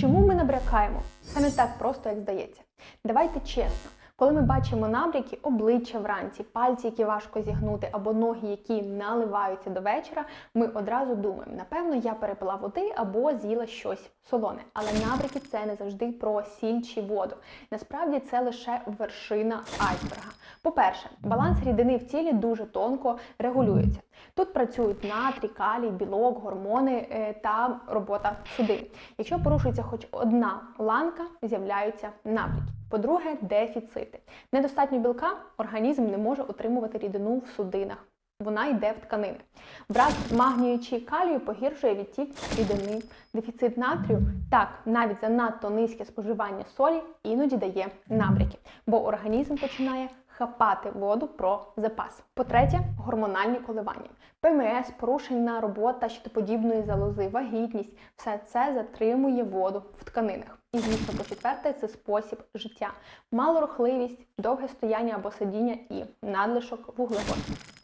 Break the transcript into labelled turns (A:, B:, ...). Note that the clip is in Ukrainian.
A: Чому ми набрякаємо? Це не так просто, як здається. Давайте чесно. Коли ми бачимо набряки, обличчя вранці, пальці, які важко зігнути, або ноги, які наливаються до вечора, ми одразу думаємо, напевно, я перепила води або з'їла щось солоне. Але набряки це не завжди про сіль чи воду. Насправді це лише вершина айсберга. По-перше, баланс рідини в тілі дуже тонко регулюється. Тут працюють натрій, калій, білок, гормони е, та робота судин. Якщо порушується хоч одна ланка, з'являються набряки. По-друге, дефіцити. Недостатньо білка організм не може отримувати рідину в судинах. Вона йде в тканини. Брак магнію чи калію погіршує відтік рідини. Дефіцит натрію, так, навіть занадто низьке споживання солі іноді дає набряки, бо організм починає хапати воду про запас. По-третє, гормональні коливання. ПМС, порушення робота щитоподібної залози, вагітність все це затримує воду в тканинах. І звісно, по-четверте, це спосіб життя, малорухливість, довге стояння або сидіння і надлишок вуглеводів.